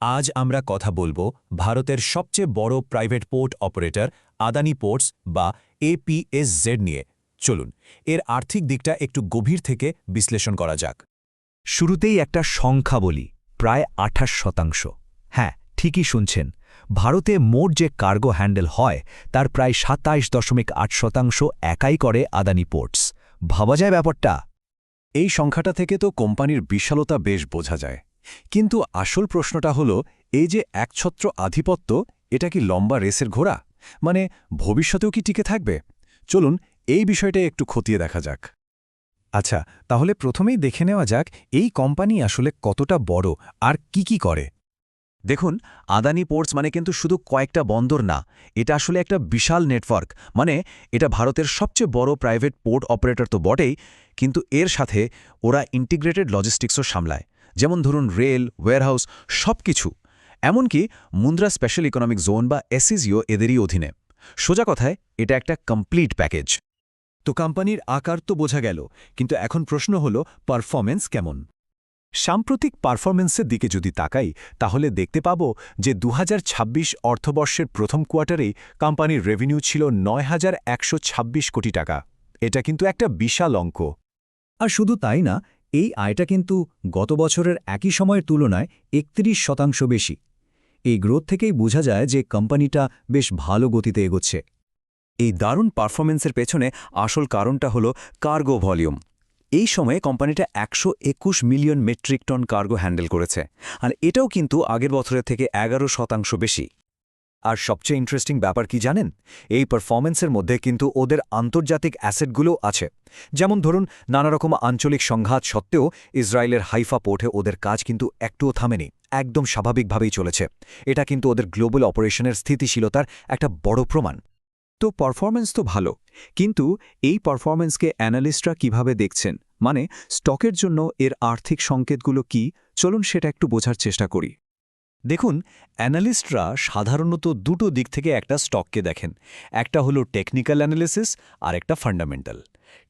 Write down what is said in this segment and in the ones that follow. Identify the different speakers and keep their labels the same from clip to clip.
Speaker 1: আজ আমরা কথা বলব ভারতের সবচেয়ে বড় private port operator Adani ports বা এপিএসজেড নিয়ে। চলুন, এর আর্থিক দিকটা একটু গভীর থেকে বিশ্লেষণ করা যাক।
Speaker 2: শুরুতেই একটা সংখ্যা বলি, প্রায় আঠাশ শতাংশ। হ্যাঁ ঠিকই শুনছেন, ভারতে মোট যে কার্গো হ্যান্ডেল হয়, তার প্রায় সাতাইশ দশমিক আট শতাংশ একাই করে আদানি পোর্টস ভাবা যায় ব্যাপারটা?
Speaker 3: এই সংখ্যাটা থেকে তো কোম্পানির বিশালতা বেশ বোঝা যায়। কিন্তু আসল প্রশ্নটা হল, এই যে একছত্র আধিপত্য, এটা কি লম্বা রেসের ঘোড়া? মানে ভবিষ্যতেও কি টিকে থাকবে? চলুন এই বিষয়টা একটু খতিয়ে দেখা যাক।
Speaker 4: আচ্ছা তাহলে প্রথমেই দেখে নেওয়া যাক, এই কোম্পানি আসলে কতটা বড় আর কি কি করে?
Speaker 2: দেখুন, আদানি পোর্টস মানে কিন্তু শুধু কয়েকটা বন্দর না, এটা আসলে একটা বিশাল নেটওয়ার্ক মানে এটা ভারতের সবচেয়ে বড় প্রাইভেট পোর্ট অপারেটর তো বটেই, কিন্তু এর সাথে ওরা ইন্টিগ্রেটেড লজিস্টিক্সও সামলায়। যেমন ধরুন রেল ওয়্যারহাউস সব কিছু এমনকি মুন্দ্রা স্পেশাল ইকোনমিক জোন বা এসিজিও এদেরই অধীনে। সোজা কথায়, এটা একটা কমপ্লিট প্যাকেজ
Speaker 4: তো কোম্পানির আকার তো বোঝা গেল, কিন্তু এখন প্রশ্ন হল পারফরমেন্স কেমন? সাম্প্রতিক পারফরমেন্সের দিকে যদি তাকাই, তাহলে দেখতে পাব যে দু হাজার ছাব্বিশ অর্থবর্ষের প্রথম কোয়ার্টারেই কোম্পানির রেভিনিউ ছিল নয় হাজার একশো ছাব্বিশ কোটি টাকা। এটা কিন্তু একটা বিশাল অঙ্ক।
Speaker 2: আর শুধু তাই না এই আয়টা কিন্তু গত বছরের একই সময়ের তুলনায় একত্রিশ শতাংশ বেশি। এই গ্রোথ থেকেই বোঝা যায় যে কোম্পানিটা বেশ ভালো গতিতে এগোচ্ছে।
Speaker 3: এই দারুণ পারফরমেন্সের পেছনে আসল কারণটা হল কার্গো ভলিউম। এই সময়ে কোম্পানিটা একশো একুশ million metric ton cargo handle করেছে। আর এটাও কিন্তু আগের বছরের থেকে এগারো শতাংশ বেশি। আর সবচেয়ে ইন্টারেস্টিং ব্যাপার কি জানেন? এই পারফরমেন্সের মধ্যে কিন্তু ওদের আন্তর্জাতিক অ্যাসেটগুলোও আছে। যেমন ধরুন, নানারকম আঞ্চলিক সংঘাত সত্ত্বেও ইসরায়েলের হাইফা পোর্টে ওদের কাজ কিন্তু একটুও থামেনি, একদম স্বাভাবিকভাবেই চলেছে। এটা কিন্তু ওদের গ্লোবাল অপারেশনের স্থিতিশীলতার একটা বড় প্রমাণ।
Speaker 4: তো পারফরমেন্স তো ভালো, কিন্তু এই পারফরমেন্সকে অ্যানালিস্টরা কীভাবে দেখছেন? মানে স্টকের জন্য এর আর্থিক সংকেতগুলো কি? চলুন সেটা একটু বোঝার চেষ্টা করি।
Speaker 1: দেখুন, অ্যানালিস্টরা সাধারণত দুটো দিক থেকে একটা স্টককে দেখেন, একটা হলো টেকনিক্যাল অ্যানালিসিস আর একটা ফান্ডামেন্টাল।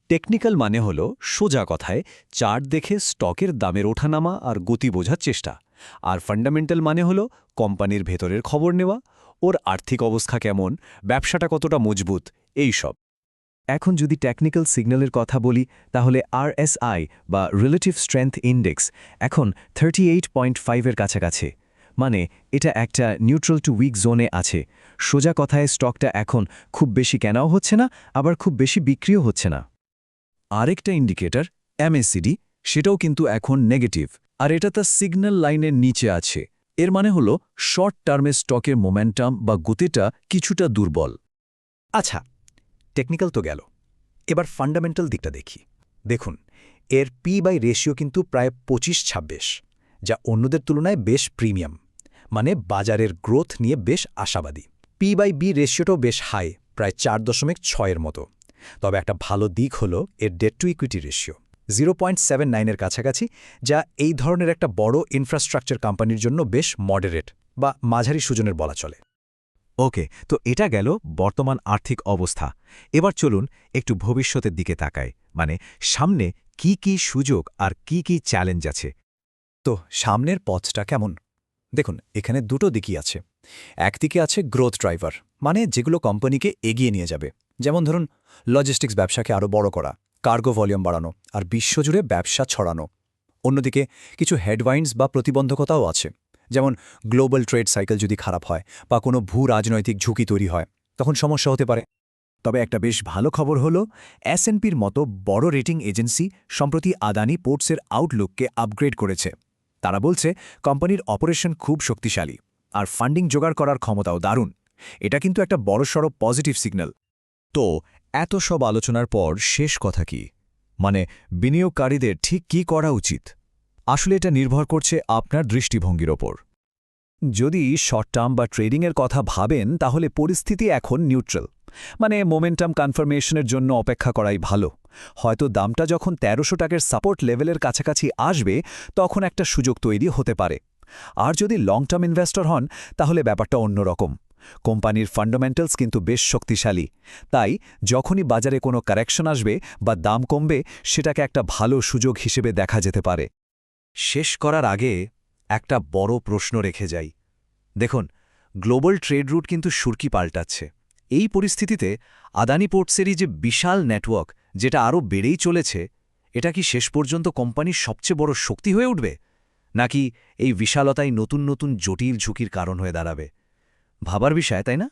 Speaker 1: টেকনিক্যাল মানে হলো সোজা কথায় চার্ট দেখে স্টকের দামের ওঠানামা আর গতি বোঝার চেষ্টা। আর ফান্ডামেন্টাল মানে হলো কোম্পানির ভেতরের খবর নেওয়া, ওর আর্থিক অবস্থা কেমন, ব্যবসাটা কতটা মজবুত, এই সব।
Speaker 4: এখন যদি টেকনিক্যাল সিগন্যালের কথা বলি, তাহলে আরএসআই বা রিলেটিভ স্ট্রেংথ ইন্ডেক্স এখন থার্টি এইট পয়েন্ট ফাইভের কাছাকাছি। মানে এটা একটা নিউট্রাল টু উইক জোনে আছে। সোজা কথায় স্টকটা এখন খুব বেশি কেনাও হচ্ছে না, আবার খুব বেশি বিক্রিও হচ্ছে না।
Speaker 3: আরেকটা ইন্ডিকেটর এমএসিডি সেটাও কিন্তু এখন নেগেটিভ আর এটা তার সিগন্যাল লাইনের নিচে আছে। এর মানে হল শর্ট টার্মে স্টকের মোমেন্টাম বা গতিটা কিছুটা দুর্বল।
Speaker 1: আচ্ছা টেকনিক্যাল তো গেল। এবার ফান্ডামেন্টাল দিকটা দেখি। দেখুন, এর পি বাই রেশিও কিন্তু প্রায় পঁচিশ ছাব্বিশ, যা অন্যদের তুলনায় বেশ প্রিমিয়াম মানে বাজারের গ্রোথ নিয়ে বেশ আশাবাদী। পি বাই বি রেশিওটাও বেশ হাই প্রায় চার দশমিক ছয়ের মতো। তবে একটা ভালো দিক হল এর debt to equity ratio zero point seven নাইনের কাছাকাছি, যা এই ধরনের একটা বড় ইনফ্রাস্ট্রাকচার কোম্পানির জন্য বেশ মডারেট বা মাঝারি সুজনের বলা চলে।
Speaker 4: ওকে তো এটা গেল বর্তমান আর্থিক অবস্থা। এবার চলুন একটু ভবিষ্যতের দিকে তাকায় মানে সামনে কি কি সুযোগ আর কি কি চ্যালেঞ্জ আছে?
Speaker 1: তো সামনের পথটা কেমন? দেখুন, এখানে দুটো দিকই আছে। একদিকে আছে গ্রোথ ড্রাইভার মানে যেগুলো কোম্পানিকে এগিয়ে নিয়ে যাবে। যেমন ধরুন লজিস্টিক্স ব্যবসাকে আরও বড় করা কার্গো ভলিউম বাড়ানো আর বিশ্বজুড়ে ব্যবসা ছড়ানো। অন্যদিকে কিছু হেডওয়াইন্স বা প্রতিবন্ধকতাও আছে। যেমন গ্লোবাল ট্রেড সাইকেল যদি খারাপ হয় বা কোনো ভূ রাজনৈতিক ঝুঁকি তৈরি হয়, তখন সমস্যা হতে পারে। তবে একটা বেশ ভালো খবর হল এসএনপির মতো বড় রেটিং এজেন্সি সম্প্রতি আদানি পোর্টসের আউটলুককে আপগ্রেড করেছে। তারা বলছে, কোম্পানির অপারেশন খুব শক্তিশালী আর ফান্ডিং জোগাড় করার ক্ষমতাও দারুণ। এটা কিন্তু একটা বড়সড় পজিটিভ সিগন্যাল।
Speaker 2: তো, এত সব আলোচনার পর শেষ কথা কি? মানে বিনিয়োগকারীদের ঠিক কি করা উচিত? আসলে এটা নির্ভর করছে আপনার দৃষ্টিভঙ্গির ওপর।
Speaker 4: যদি শর্ট টার্ম বা ট্রেডিংয়ের কথা ভাবেন, তাহলে পরিস্থিতি এখন নিউট্রাল মানে মোমেন্টাম কনফার্মেশনের জন্য অপেক্ষা করাই ভালো। হয়তো দামটা যখন তেরোশো টাকার সাপোর্ট লেভেলের কাছাকাছি আসবে, তখন একটা সুযোগ তৈরি হতে পারে। আর যদি লং টার্ম ইনভেস্টর হন, তাহলে ব্যাপারটা অন্যরকম। কোম্পানির ফান্ডামেন্টালস কিন্তু বেশ শক্তিশালী। তাই যখনই বাজারে কোনো কারেকশন আসবে বা দাম কমবে, সেটাকে একটা ভালো সুযোগ হিসেবে দেখা যেতে পারে।
Speaker 1: শেষ করার আগে
Speaker 4: একটা বড় প্রশ্ন রেখে যাই। দেখুন, গ্লোবাল ট্রেড রুট কিন্তু সুরকি পাল্টাচ্ছে। এই পরিস্থিতিতে আদানি পোর্টসেরই যে বিশাল নেটওয়ার্ক যেটা আরও বেড়েই চলেছে, এটা কি শেষ পর্যন্ত কোম্পানির সবচেয়ে বড় শক্তি হয়ে উঠবে? নাকি এই বিশালতাই নতুন নতুন জটিল ঝুঁকির কারণ হয়ে দাঁড়াবে? ভাবার বিষয়, তাই না?